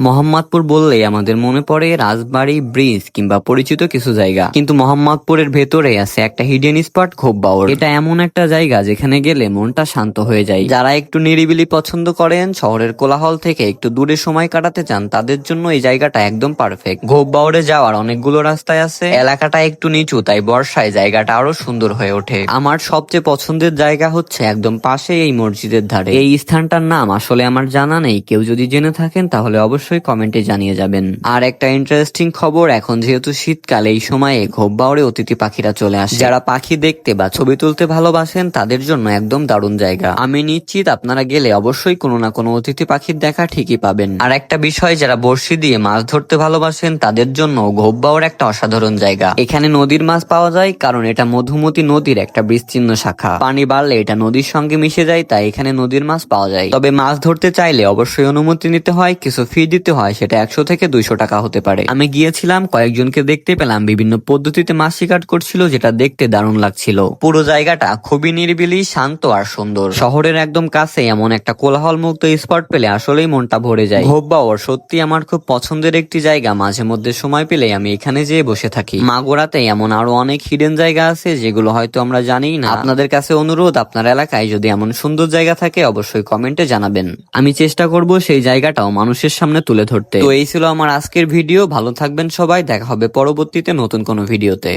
মোহাম্মদপুর বললেই আমাদের মনে পড়ে রাজবাড়ী, ব্রিজ কিংবা পরিচিত কিছু জায়গা। কিন্তু মোহাম্মদপুরের ভেতরে আছে একটা হিডেন স্পট খুব বাউর এটা এমন একটা জায়গা যেখানে গেলে মনটা শান্ত হয়ে যায়। যারা একটু নিরিবিলি পছন্দ করেন, শহরের কোলাহল থেকে একটু দূরে সময় কাটাতে চান, তাদের জন্য এই জায়গাটা একদম পারফেক্ট ঘোপ বাউরে যাওয়ার অনেকগুলো রাস্তায় আছে। এলাকাটা একটু নিচু, তাই বর্ষায় জায়গাটা আরও সুন্দর হয়ে ওঠে। আমার সবচেয়ে পছন্দের জায়গা হচ্ছে একদম পাশে এই মসজিদের ধারে। এই স্থানটার নাম আসলে আমার জানা নেই। কেউ যদি জেনে থাকেন, তাহলে অবশ্যই কমেন্টে জানিয়ে যাবেন। আর একটা ইন্টারেস্টিং খবর, এখন যেহেতু শীতকাল, এই সময়ে ঘোপবাউরে অতিথি পাখিরা চলে আসে। যারা পাখি দেখতে বা ছবি তুলতে ভালোবাসেন, তাদের জন্য একদম দারুণ জায়গা। আমি নিশ্চিত আপনারা গেলে অবশ্যই কোনো না কোনো অতিথি পাখির দেখা ঠিকই পাবেন। আর একটা বিষয়, যারা বড়শি দিয়ে মাছ ধরতে ভালোবাসেন, তাদের জন্য ঘোপবাউর একটা অসাধারণ জায়গা। এখানে নদীর মাছ পাওয়া যায়, কারণ এটা মধুমতি নদীর একটা বিস্তীর্ণ শাখা। পানি বাড়লে এটা নদীর সঙ্গে মিশে যায়, তাই এখানে নদীর মাছ পাওয়া যায়। তবে মাছ ধরতে চাইলে অবশ্যই অনুমতি নিতে হয়, কিছু ফি দিতে হয়, সেটা একশো থেকে দুইশো টাকা হতে পারে। আমি গিয়েছিলাম, কয়েকজনকে দেখতে পেলাম, বিভিন্ন পদ্ধতিতে মাছ শিকার করছিল, যেটা দেখতে দারুণ লাগছিল। পুরো জায়গাটা খুবই নিরিবিলি, শান্ত আর সুন্দর। শহরের একদম কাছে এমন একটা কোলাহল মুক্ত স্পট পেলে আসলেই মনটা ভরে যায়। ঘোপবাওয়ার সত্যি আমার খুব পছন্দের একটি জায়গা, মাঝে মধ্যে সময় পেলে আমি এখানে যেয়ে বসে থাকি। মাগুরাতে এমন আরও অনেক হিডেন জায়গা আছে, যেগুলো হয়তো আমরা জানি না। আপনাদের কাছে অনুরোধ, আপনার এলাকায় যদি এমন সুন্দর জায়গা থাকে, অবশ্যই কমেন্টে জানাবেন। আমি চেষ্টা করব সেই জায়গাটাও মানুষের সামনে তুলে ধরতে। তো এই ছিল আমার আজকের ভিডিও। ভালো থাকবেন সবাই। দেখা হবে পরবর্তীতে নতুন কোনো ভিডিওতে।